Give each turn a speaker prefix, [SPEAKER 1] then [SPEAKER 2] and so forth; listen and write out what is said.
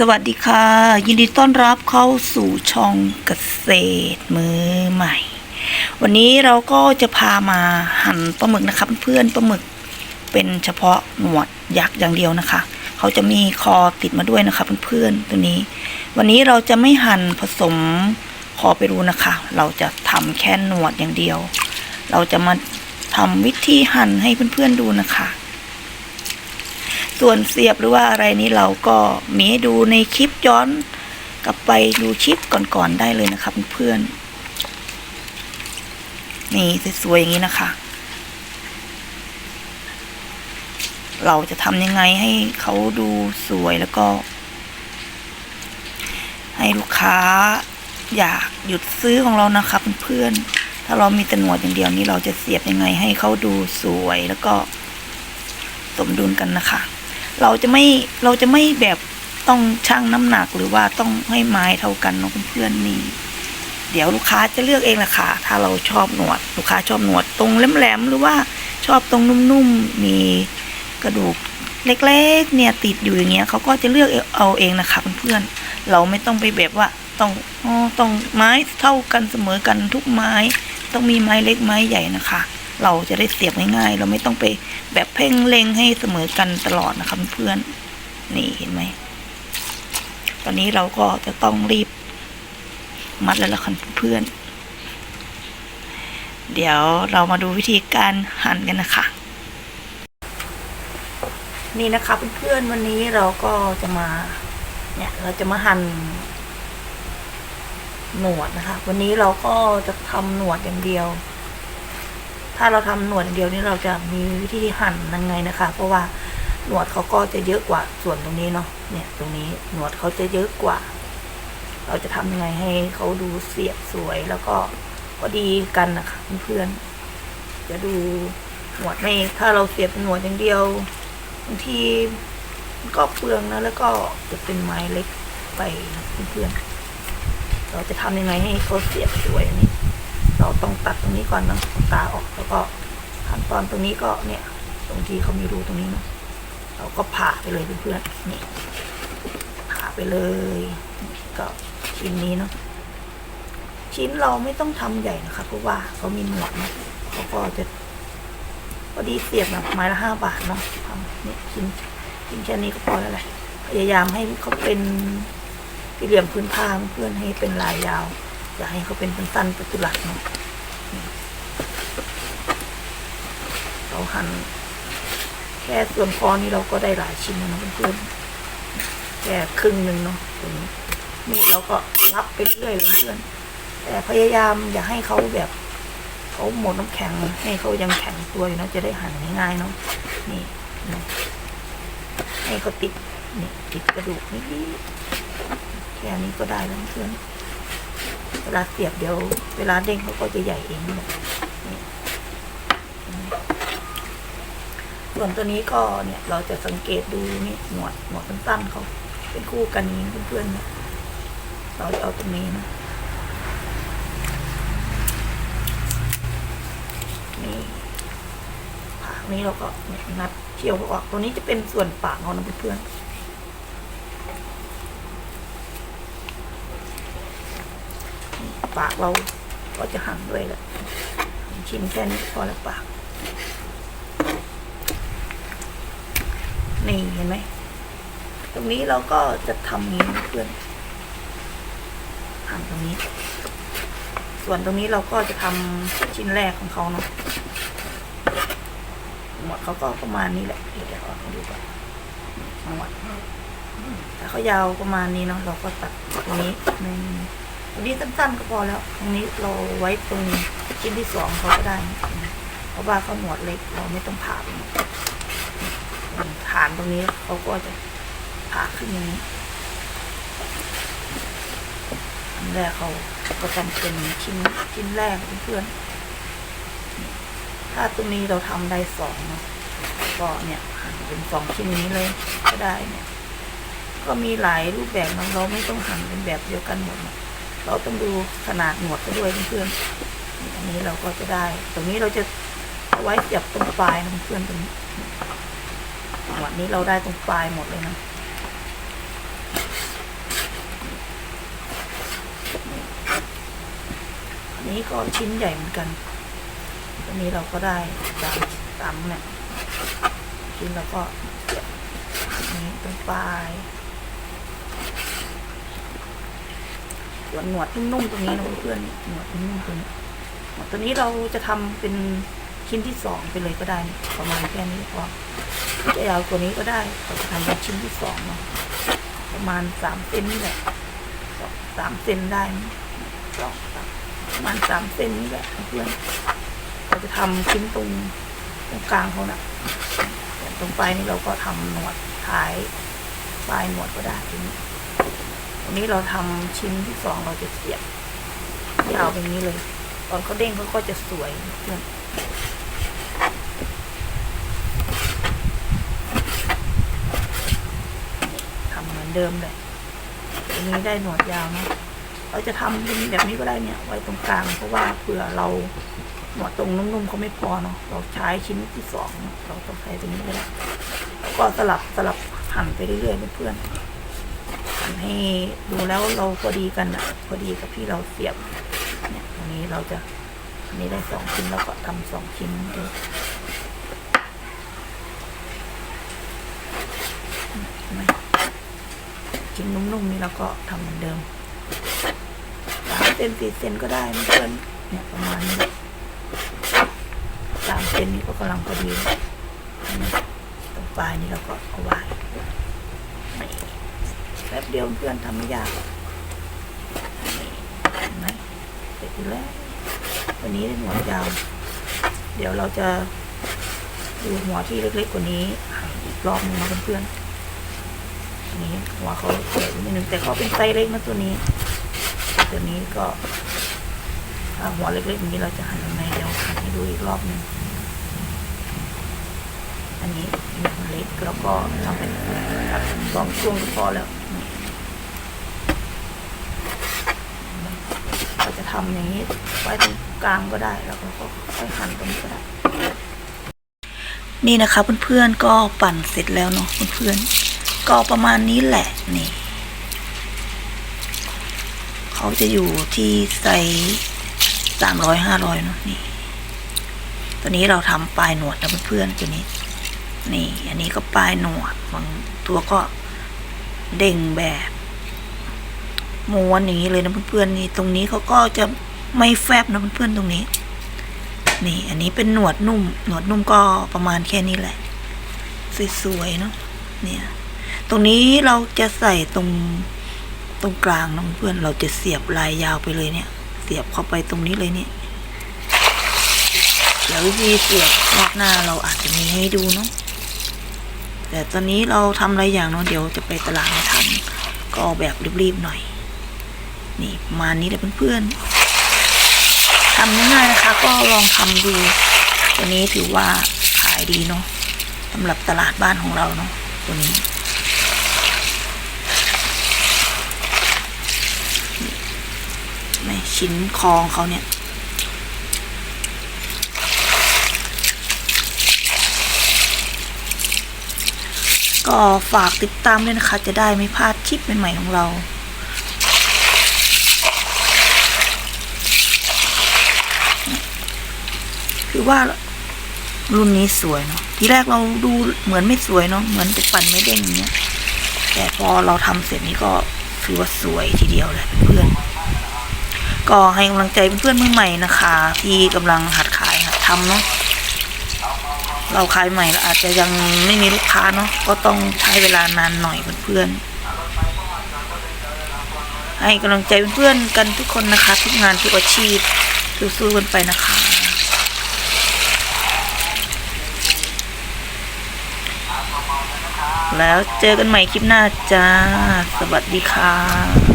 [SPEAKER 1] สวัสดีค่ะ ยินดีต้อนรับเข้าสู่ช่องเกษตรมือใหม่ วันนี้เราก็จะพามาหั่นปลาหมึกนะคะเพื่อนๆปลาหมึกเป็นเฉพาะหนวดยักษ์อย่างเดียวนะคะ เขาจะมีคอติดมาด้วยนะคะเพื่อนๆตัวนี้ วันนี้เราจะไม่หั่นผสมคอไปรูนะคะ เราจะทำแค่หนวดอย่างเดียว เราจะมาทำวิธีหั่นให้เพื่อนๆดูนะคะ ส่วนเสียบหรือว่าอะไรนี้เราก็มีให้ดูในคลิปย้อนกลับไปดูคลิปก่อนๆได้เลยนะคะเพื่อนๆนี่สวยๆอย่างนี้นะคะ เราจะทำยังไงให้เขาดูสวยแล้วก็ ให้ลูกค้าอยากหยุดซื้อของเรานะคะเพื่อนๆถ้าเรามีต่หนวดอย่างเดียวนี้เราจะเสียบยังไงให้เขาดูสวยแล้วก็สมดุลกันนะคะ เราจะไม่เราจะไม่แบบต้องชั่งน้ำหนักหรือว่าต้องให้ไม้เท่ากันเนาะเพื่อนนี่เดี๋ยวลูกค้าจะเลือกเองแหละค่ะ ถ้าเราชอบหนวด ลูกค้าชอบหนวดตรงแหลมๆหรือว่าชอบตรงนุ่มๆมีกระดูกเล็กๆ เนี่ยติดอยู่อย่างเงี้ยเขาก็จะเลือกเอาเองนะคะเพื่อนๆเราไม่ต้องไปแบบว่าต้องอ๋อต้องไม้เท่ากันเสมอกันทุกไม้ ต้องมีไม้เล็กไม้ใหญ่นะคะ เราจะได้เสียบง่ายๆ เราไม่ต้องไปแบบเพ่งเล็งให้เสมอกันตลอดนะคะเพื่อนนี่เห็นไหม ตอนนี้เราก็จะต้องรีบ มัดแล้วละค่ะเพื่อน เดี๋ยวเรามาดูวิธีการหั่นกันนะคะ นี่นะคะเพื่อนๆวันนี้เราก็จะมา เนี่ย เราจะมาหั่นหนวดนะคะ วันนี้เราก็จะทำหนวดอย่างเดียว ถ้าเราทำหนวดเดียวนี่เราจะมีวิธีหั่นยังไงนะคะ เพราะว่าหนวดเขาก็จะเยอะกว่าส่วนตรงนี้เนาะเนี่ยตรงนี้หนวดเขาจะเยอะกว่า เราจะทำยังไงให้เขาดูเสียบสวยแล้วก็พอดีกันนะคะเพื่อนๆจะดูหนวดไม่ถ้าเราเสียบหนวดอย่างเดียวบางทีมันก็เปลืองนะแล้วก็จะเป็นไม้เล็กไปนะเพื่อนๆเราจะทำยังไงให้เขาเสียบสวยนี เราต้องตัดตรงนี้ก่อนเนาะตาออกแล้วก็ขั้นตอนตรงนี้ก็เนี่ย ตรงที่เขามีรูตรงนี้เนาะเราก็ผ่าไปเลยเพื่อนๆนี่ผ่าไปเลย ก็ชิ้นนี้เนาะชิ้นเราไม่ต้องทำใหญ่นะคะเพราะว่าเขามีหนวดเนาะเขาก็จะพอดีเสียบแบบไม้ละห้าบาทเนาะทำเนี่ยชิ้นชิ้นแค่นี้ก็พอแล้วแหละพยายามให้เขาเป็นสี่เหลี่ยมพื้นผ้าเพื่อนให้เป็นลายยาว อยากให้เขาเป็นสั้นๆเป็นตุลักเนาะเราหั่นแค่ส่วนคอนี้เราก็ได้หลายชิ้นแล้วนะเพื่อนๆแค่ครึ่งหนึ่งเนาะตรงนี้นี่เราก็รับไปเรื่อยเพื่อนแต่พยายามอย่าให้เขาแบบเขาหมดน้ำแข็งให้เขายังแข็งตัวอยู่นะจะได้หั่นง่ายๆเนาะนี่นะให้เขาติดนี่ติดกระดูกนิดแค่นี้ก็ได้แล้วเพื่อน เวลาเสียบเดี๋ยวเวลาเด้งเขาก็จะใหญ่เองนี่แหละนี่ส่วนตัวนี้ก็เนี่ยเราจะสังเกตดูนี่หนวดหนวดสั้นๆเขาเป็นคู่กันนี้เพื่อนๆเนี่ยเราจะเอาตรงนี้นะนี่ปากนี้เราก็เนี่ยนัดเที่ยวออกตัวนี้จะเป็นส่วนปากของนะเพื่อนๆ ปากเราก็จะหั่นด้วยแหละชิ้นแค่นี้พอแล้วปาก นี่เห็นไหม ตรงนี้เราก็จะทำนี้เพื่อนหั่นตรงนี้ ส่วนตรงนี้เราก็จะทำชิ้นแรกของเขาเนาะหมดเขาก็ประมาณนี้แหละเดี๋ยวเอาดูก่อนหมดถ้าเขายาวประมาณนี้เนาะเราก็ตัดตรงนี้ใน ตรงนี้สั้นๆก็พอแล้วตรงนี้เราไว้ตรงชิ้นที่สองเขาก็ได้เพราะว่าเขาหนวดเล็กเราไม่ต้องผ่าฐานตรงนี้เขาก็จะผ่าขึ้นอย่างนี้นแรกเขาก็ทำเป็นชิ้นชิ้นแรกเพื่อนๆถ้าตรงนี้เราทำได้สองเนาะก็เนี่ยหันเป็นสองชิ้นนี้เลยก็ได้เนี่ย ก็มีหลายรูปแบบเราไม่ต้องหั่นเป็นแบบเดียวกันหมดนะ เราต้องดูขนาดหนวดด้วยเพื่อนๆอันนี้เราก็จะได้ ตรงนี้เราจะเอาไว้เสียบตรงปลายนะเพื่อนๆตรงนี้หนวดนี้เราได้ตรงปลายหมดเลยนะอันนี้ก็ชิ้นใหญ่เหมือนกัน อันนี้เราก็ได้ตามตามเนี่ย ชิ้นเราก็เสีบตรงปลาย ส่วนหนวดนุ่มๆตรงนี้นะเพื่อนๆหนวดนุ่มๆตรงนี้หนวดตัวนี้เราจะทำเป็นชิ้นที่สองไปเลยก็ได้ ประมาณแค่นี้พอจะยาวกว่านี้ก็ได้เราจะทำเป็นชิ้นที่สองเนาะประมาณสามเซนนี่แหละสองสามเซนได้มั้ยสองสามประมาณสามเซนนี่แหละเพื่อนเราจะทำชิ้นตรงตรงกลางเขานะ่ะตรงปลายนี่เราก็ทำหนวดท้ายปลายหนวดก็ได้ทีนี้ ตรงนี้เราทำชิ้นที่สองเราจะเสียบยาวแบบนี้เลย ตอนเขาเด้งเขาก็จะสวยเพื่อนทำเหมือนเดิมเลยอันนี้ได้หนวดยาวนะเราจะทำเป็นแบบนี้ก็ได้เนี่ย ไว้ตรงกลางเพราะว่าเผื่อเราหนวดตรงนุ่มๆเขาไม่พอเนาะเราใช้ชิ้นที่สองเราต้องใช้ตรงนี้ก็ได้แล้วก็สลับสลับหั่นไปเรื่อยๆเพื่อนๆหั่น ให้ดูแล้วเราพอดีกันอะพอดีกับที่เราเสียบเนี่ยอันนี้เราจะนี้ได้สองชิ้นแล้วก็ทำสองชิ้นเลยเห็นไหมชิ้นนุ่มๆนี่เราก็ทำเหมือนเดิมสามเซนสี่เซนก็ได้ไม่เกินเนี่ยประมาณนี้สามเซนนี่ก็กำลังพอดีแล้วนไหมตรงปลายนี่เราก็เอาไว้ แป๊บเดียวเพื่อนทำไม่ยากเห็นไหมเสร็จแล้ว วันนี้ได้หัวยาว เดี๋ยวเราจะดูหัวที่เล็กๆกว่านี้อีกรอบนึงนะเพื่อนๆอันนี้หัวเขาใหญ่นิดนึงแต่เขาเป็นไซส์เล็กนะตัวนี้ ตัวนี้ก็ถ้าหัวเล็กๆอย่างนี้เราจะหั่นยังไงเดี๋ยวหั่นให้ดูอีกรอบหนึ่งอันนี้เล็กแล้วก็ทำเป็นสองช่วงก็พอแล้วนี่เราจะทำอย่างนี้ไว้ตรงกลางก็ได้แล้วก็ค่อยหั่นตรงนี้ก็ได้ นี่นะคะเพื่อนๆก็ปั่นเสร็จแล้วเนาะเพื่อนๆก็ประมาณนี้แหละนี่เขาจะอยู่ที่ไซส์สามร้อยห้าร้อยเนาะนี่ตัวนี้เราทำปลายหนวดนะเพื่อนๆตัวนี้ นี่ อันนี้ก็ปลายหนวดบางตัวก็เด้งแบบ ม้วนอย่างนี้เลยนะเพื่อนๆนี่ตรงนี้เขาก็จะไม่แฟบนะเพื่อนๆตรงนี้ นี่ อันนี้เป็นหนวดนุ่ม หนวดนุ่มก็ประมาณแค่นี้แหละสวยๆเนาะเนี่ย ตรงนี้เราจะใส่ตรงตรงกลางน้องเพื่อนเราจะเสียบลายยาวไปเลยเนี่ย เสียบเข้าไปตรงนี้เลยเนี่ยเดี๋ยววิธีเสียบรอบหน้าเราอาจจะมีให้ดูเนาะแต่ตอนนี้เราทำอะไรอย่างเนาะเดี๋ยวจะไปตลาดมาทำก็เอาแบบรีบๆหน่อย นี่ประมาณนี้เลยเพื่อนๆทำง่ายๆนะคะ ก็ลองทำดูตัวนี้ถือว่าขายดีเนาะสำหรับตลาดบ้านของเราเนาะตัวนี้ในชิ้นคองเขาเนี่ยก็ฝากติดตามด้วยนะคะ จะได้ไม่พลาดคลิปใหม่ๆของเรา คือว่ารุ่นนี้สวยเนาะทีแรกเราดูเหมือนไม่สวยเนาะเหมือนจะปั่นไม่เด้งอย่างเงี้ยแต่พอเราทำเสร็จนี้ก็ถือว่าสวยทีเดียวเลยเพื่อนก็ให้กำลังใจเพื่อนๆมือใหม่นะคะ ที่กำลังหัดขายหัดทำเนาะเราขายใหม่เราอาจจะยังไม่มีลูกค้าเนาะก็ต้องใช้เวลานานหน่อยเพื่อนๆให้กำลังใจเพื่อนๆกันทุกคนนะคะ ทุกงานทุกอาชีพสู้ๆกันไปนะคะ แล้วเจอกันใหม่คลิปหน้าจ้า สวัสดีค่ะ